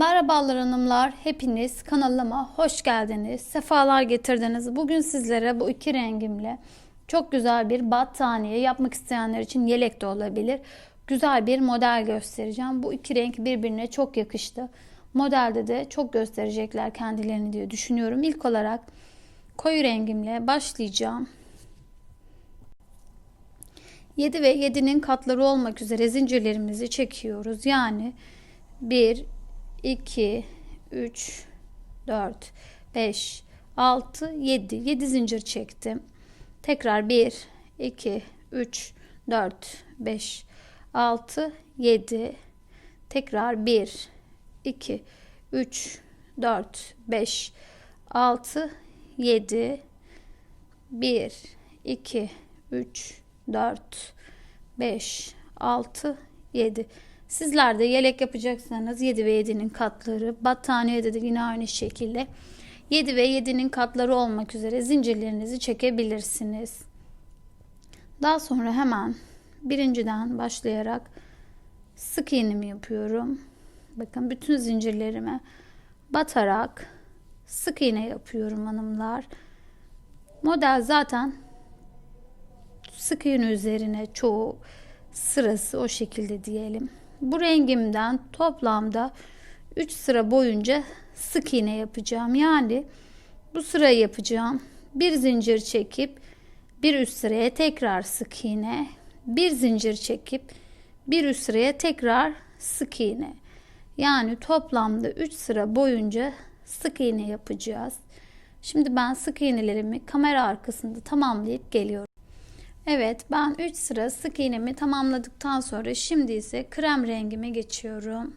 Merhabalar hanımlar, hepiniz kanalıma hoş geldiniz, sefalar getirdiniz. Bugün sizlere bu iki rengimle çok güzel bir battaniye yapmak isteyenler için yelek de olabilir. Güzel bir model göstereceğim. Bu iki renk birbirine çok yakıştı. Modelde de çok gösterecekler kendilerini diye düşünüyorum. İlk olarak koyu rengimle başlayacağım. 7 ve 7'nin katları olmak üzere zincirlerimizi çekiyoruz. Yani 1, 2, 3, 4, 5, 6, 7. 7 zincir çektim. Tekrar 1, 2, 3, 4, 5, 6, 7. Tekrar 1, 2, 3, 4, 5, 6, 7. 1, 2, 3, 4, 5, 6, 7. Sizler de yelek yapacaksanız 7 ve 7'nin katları, battaniyede de yine aynı şekilde 7 ve 7'nin katları olmak üzere zincirlerinizi çekebilirsiniz. Daha sonra hemen birinciden başlayarak sık iğnemi yapıyorum. Bakın bütün zincirlerime batarak sık iğne yapıyorum hanımlar. Model zaten sık iğne üzerine çoğu sırası o şekilde diyelim. Bu rengimden toplamda 3 sıra boyunca sık iğne yapacağım. Yani bu sırayı yapacağım. Bir zincir çekip bir üst sıraya tekrar sık iğne, bir zincir çekip bir üst sıraya tekrar sık iğne. Yani toplamda 3 sıra boyunca sık iğne yapacağız. Şimdi ben sık iğnelerimi kamera arkasında tamamlayıp geliyorum. Evet ben 3 sıra sık iğnemi tamamladıktan sonra şimdi ise krem rengime geçiyorum.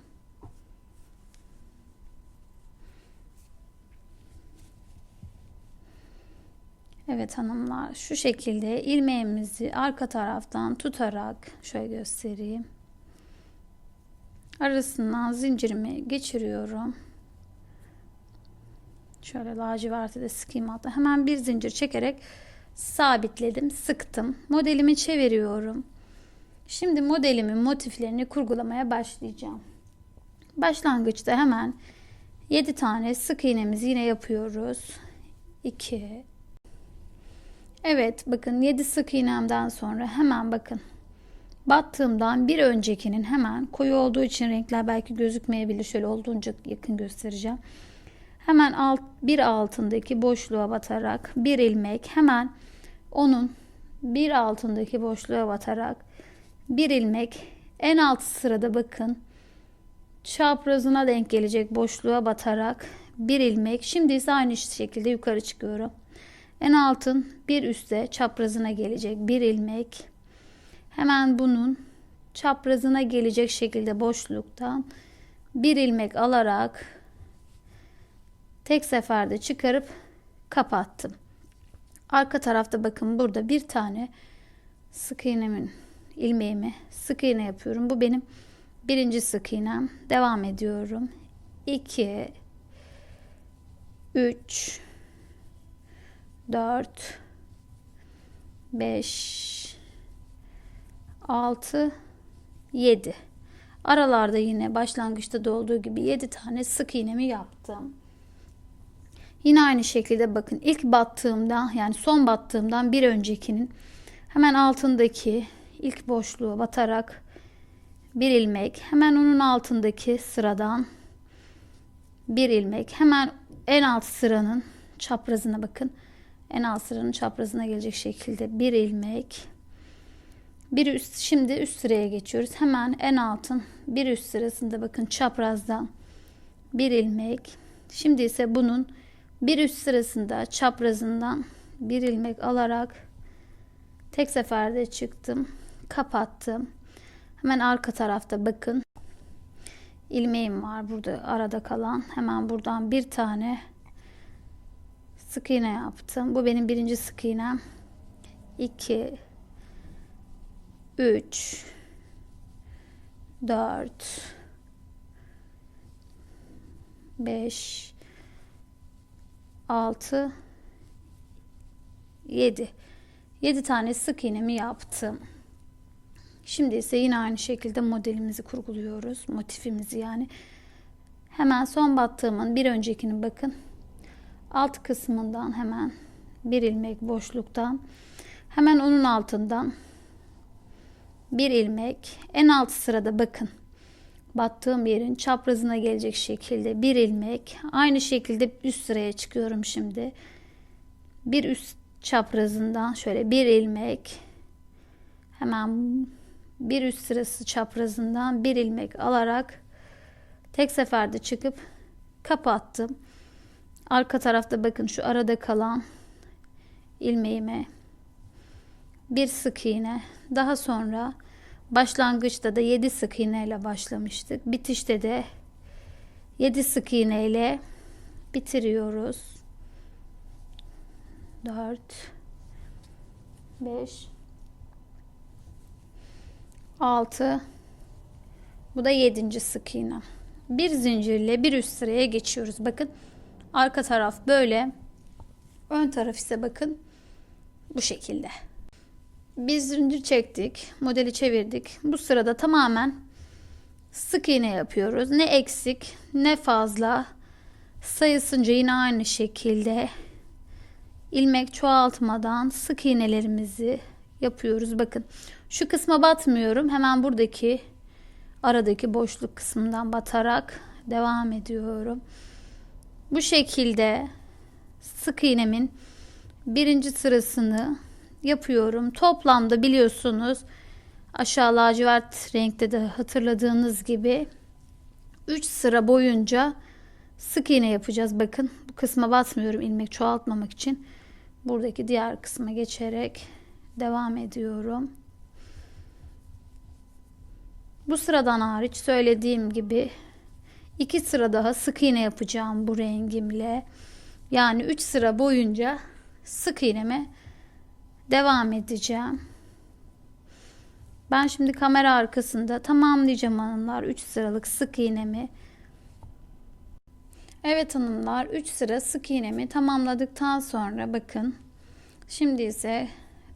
Evet hanımlar şu şekilde ilmeğimizi arka taraftan tutarak şöyle göstereyim. Arasından zincirimi geçiriyorum. Şöyle laciverti de sıkayım hatta. Hemen bir zincir çekerek sabitledim, sıktım. Modelimi çeviriyorum. Şimdi modelimin motiflerini kurgulamaya başlayacağım. Başlangıçta hemen 7 tane sık iğnemizi yine yapıyoruz. 2 Evet bakın 7 sık iğnemden sonra hemen bakın battığımdan bir öncekinin hemen koyu olduğu için renkler belki gözükmeyebilir. Şöyle olduğunca yakın göstereceğim. Hemen alt, bir altındaki boşluğa batarak bir ilmek hemen onun bir altındaki boşluğa batarak bir ilmek. En alt sırada bakın çaprazına denk gelecek boşluğa batarak bir ilmek. Şimdi ise aynı şekilde yukarı çıkıyorum. En altın bir üstte çaprazına gelecek bir ilmek. Hemen bunun çaprazına gelecek şekilde boşluktan bir ilmek alarak tek seferde çıkarıp kapattım. Arka tarafta bakın burada bir tane sık iğnemin ilmeğimi sık iğne yapıyorum. Bu benim birinci sık iğnem. Devam ediyorum. 2 3 4 5 6 7 Aralarda yine başlangıçta da olduğu gibi 7 tane sık iğnemi yaptım. Yine aynı şekilde bakın ilk battığımda yani son battığımdan bir öncekinin hemen altındaki ilk boşluğu batarak bir ilmek hemen onun altındaki sıradan bir ilmek hemen en alt sıranın çaprazına bakın. En alt sıranın çaprazına gelecek şekilde bir ilmek. Bir üst şimdi üst sıraya geçiyoruz. Hemen en altın bir üst sırasında bakın çaprazdan bir ilmek. Şimdi ise bunun bir üst sırasında çaprazından bir ilmek alarak tek seferde çıktım kapattım. Hemen arka tarafta bakın ilmeğim var burada arada kalan. Hemen buradan bir tane sık iğne yaptım. Bu benim birinci sık iğnem. 2 3 4 5 6 7 7 tane sık iğnemi yaptım. Şimdi ise yine aynı şekilde modelimizi kurguluyoruz. Motifimizi yani. Hemen son battığımın bir öncekini bakın. Alt kısmından hemen bir ilmek boşluktan hemen onun altından bir ilmek en alt sırada bakın battığım yerin çaprazına gelecek şekilde bir ilmek aynı şekilde üst sıraya çıkıyorum şimdi. Bir üst çaprazından şöyle bir ilmek hemen bir üst sırası çaprazından bir ilmek alarak tek seferde çıkıp kapattım. Arka tarafta bakın şu arada kalan ilmeğime bir sık iğne. Daha sonra başlangıçta da 7 sık iğne ile başlamıştık. Bitişte de 7 sık iğne ile bitiriyoruz. 4 5 6 bu da 7. sık iğne. Bir zincirle bir üst sıraya geçiyoruz. Bakın arka taraf böyle ön taraf ise bakın bu şekilde bir zincir çektik modeli çevirdik. Bu sırada tamamen sık iğne yapıyoruz. Ne eksik ne fazla. Sayısınca yine aynı şekilde ilmek çoğaltmadan sık iğnelerimizi yapıyoruz. Bakın şu kısma batmıyorum. Hemen buradaki aradaki boşluk kısmından batarak devam ediyorum. Bu şekilde sık iğnemin birinci sırasını yapıyorum. Toplamda biliyorsunuz aşağı lacivert renkte de hatırladığınız gibi 3 sıra boyunca sık iğne yapacağız. Bakın bu kısma batmıyorum ilmek çoğaltmamak için. Buradaki diğer kısma geçerek devam ediyorum. Bu sıradan hariç söylediğim gibi iki sıra daha sık iğne yapacağım bu rengimle. Yani 3 sıra boyunca sık iğneme devam edeceğim. Ben şimdi kamera arkasında tamamlayacağım hanımlar 3 sıralık sık iğnemi. Evet hanımlar 3 sıra sık iğnemi tamamladıktan sonra bakın şimdi ise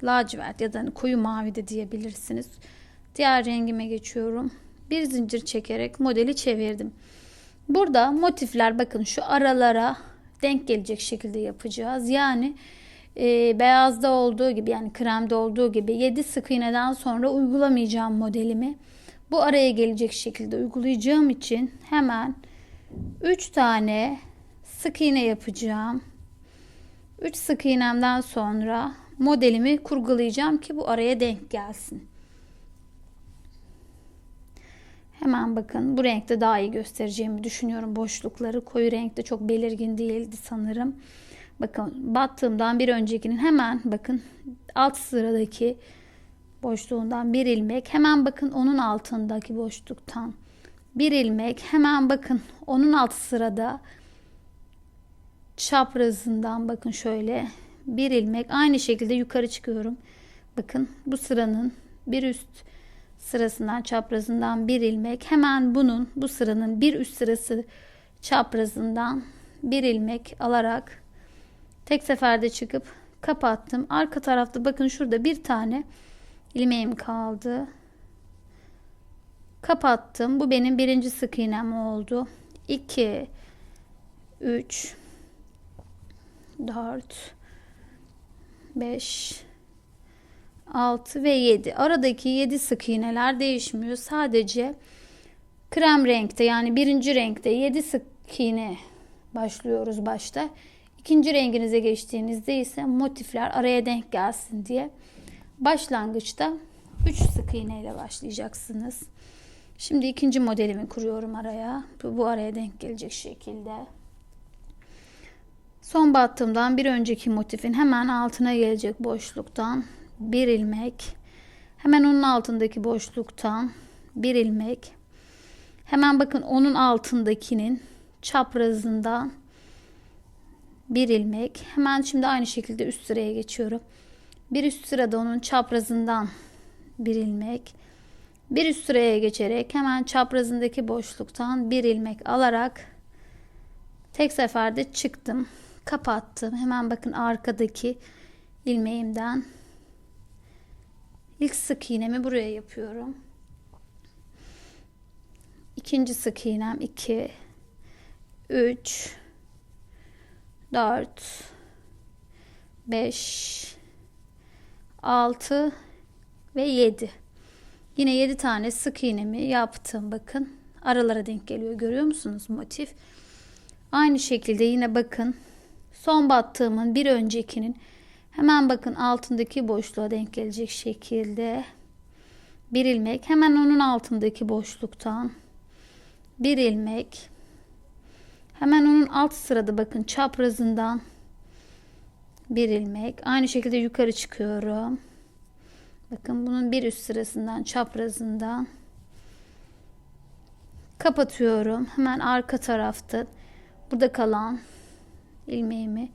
lacivert ya da hani koyu mavi de diyebilirsiniz. Diğer rengime geçiyorum. Bir zincir çekerek modeli çevirdim. Burada motifler bakın şu aralara denk gelecek şekilde yapacağız. Yani e, beyazda olduğu gibi yani kremde olduğu gibi 7 sık iğneden sonra uygulamayacağım modelimi. Bu araya gelecek şekilde uygulayacağım için hemen 3 tane sık iğne yapacağım. 3 sık iğnemden sonra modelimi kurgulayacağım ki bu araya denk gelsin. Hemen bakın bu renkte daha iyi göstereceğimi düşünüyorum boşlukları. Koyu renkte çok belirgin değildi sanırım. Bakın battığımdan bir öncekinin hemen bakın alt sıradaki boşluğundan bir ilmek. Hemen bakın onun altındaki boşluktan bir ilmek. Hemen bakın onun alt sırada çaprazından bakın şöyle bir ilmek. Aynı şekilde yukarı çıkıyorum. Bakın bu sıranın bir üst sırasından çaprazından bir ilmek. Hemen bunun bu sıranın bir üst sırası çaprazından bir ilmek alarak Tek seferde çıkıp kapattım. Arka tarafta bakın şurada bir tane ilmeğim kaldı. Kapattım. Bu benim birinci sık iğnem oldu. 2 3 4 5 6 ve 7. Aradaki 7 sık iğneler değişmiyor. Sadece krem renkte yani birinci renkte 7 sık iğne başlıyoruz başta. İkinci renginize geçtiğinizde ise motifler araya denk gelsin diye başlangıçta 3 sık iğne ile başlayacaksınız. Şimdi ikinci modelimi kuruyorum araya. Bu, bu araya denk gelecek şekilde. Son battığımdan bir önceki motifin hemen altına gelecek boşluktan bir ilmek. Hemen onun altındaki boşluktan bir ilmek. Hemen bakın onun altındakinin çaprazından bir ilmek. Hemen şimdi aynı şekilde üst sıraya geçiyorum. Bir üst sırada onun çaprazından bir ilmek. Bir üst sıraya geçerek hemen çaprazındaki boşluktan bir ilmek alarak tek seferde çıktım. Kapattım. Hemen bakın arkadaki ilmeğimden ilk sık iğnemi buraya yapıyorum. İkinci sık iğnem 2 3 4 5 6 ve 7 yine 7 tane sık iğnemi yaptım bakın. Aralara denk geliyor görüyor musunuz motif? Aynı şekilde yine bakın son battığımın bir öncekinin hemen bakın altındaki boşluğa denk gelecek şekilde bir ilmek hemen onun altındaki boşluktan bir ilmek hemen onun alt sırada bakın çaprazından bir ilmek. Aynı şekilde yukarı çıkıyorum. Bakın bunun bir üst sırasından çaprazından kapatıyorum. Hemen arka tarafta burada kalan ilmeğimi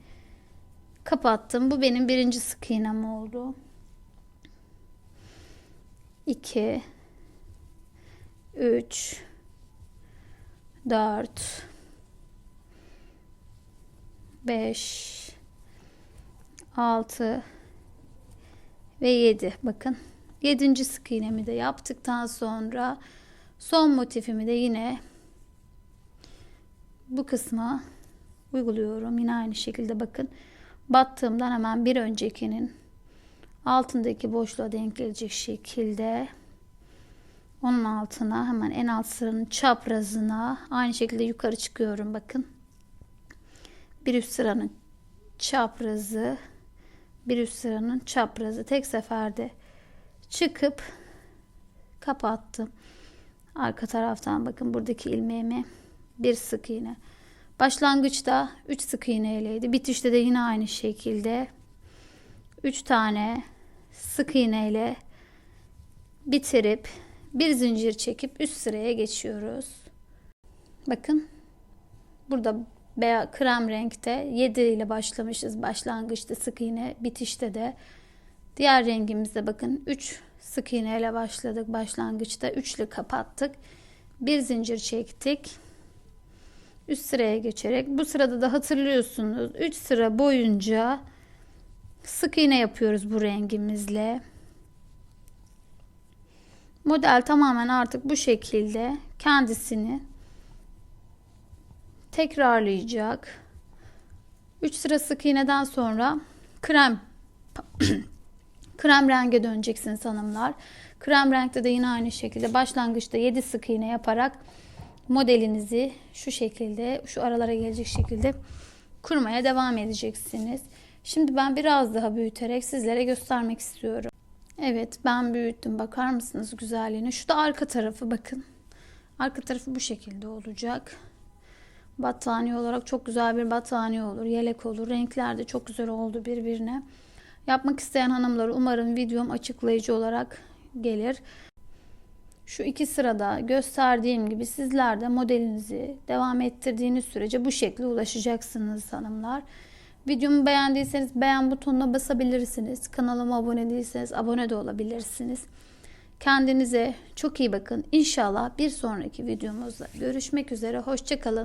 kapattım. Bu benim birinci sık iğnem oldu. 2 3 4 5 6 ve 7 bakın 7. sık iğnemi de yaptıktan sonra son motifimi de yine bu kısma uyguluyorum yine aynı şekilde bakın battığımdan hemen bir öncekinin altındaki boşluğa denk gelecek şekilde onun altına hemen en alt sıranın çaprazına aynı şekilde yukarı çıkıyorum bakın bir üst sıranın çaprazı bir üst sıranın çaprazı. Tek seferde çıkıp kapattım. Arka taraftan bakın buradaki ilmeğimi bir sık iğne. Başlangıçta 3 sık iğne ileydi bitişte de yine aynı şekilde 3 tane sık iğne ile bitirip bir zincir çekip üst sıraya geçiyoruz. Bakın burada beyaz krem renkte 7 ile başlamışız. Başlangıçta sık iğne, bitişte de diğer rengimizde bakın 3 sık iğne ile başladık. Başlangıçta 3 ile kapattık. Bir zincir çektik. Üst sıraya geçerek bu sırada da hatırlıyorsunuz 3 sıra boyunca sık iğne yapıyoruz bu rengimizle. Model tamamen artık bu şekilde kendisini tekrarlayacak. 3 sıra sık iğneden sonra krem krem renge döneceksiniz hanımlar. Krem renkte de yine aynı şekilde başlangıçta 7 sık iğne yaparak modelinizi şu şekilde şu aralara gelecek şekilde kurmaya devam edeceksiniz. Şimdi ben biraz daha büyüterek sizlere göstermek istiyorum. Evet ben büyüttüm. Bakar mısınız güzelliğine? Şu da arka tarafı bakın. Arka tarafı bu şekilde olacak. Battaniye olarak çok güzel bir battaniye olur. Yelek olur. Renkler de çok güzel oldu birbirine. Yapmak isteyen hanımlar umarım videom açıklayıcı olarak gelir. Şu iki sırada gösterdiğim gibi sizler de modelinizi devam ettirdiğiniz sürece bu şekle ulaşacaksınız hanımlar. Videomu beğendiyseniz beğen butonuna basabilirsiniz. Kanalıma abone değilseniz abone de olabilirsiniz. Kendinize çok iyi bakın. İnşallah bir sonraki videomuzda görüşmek üzere. Hoşçakalın.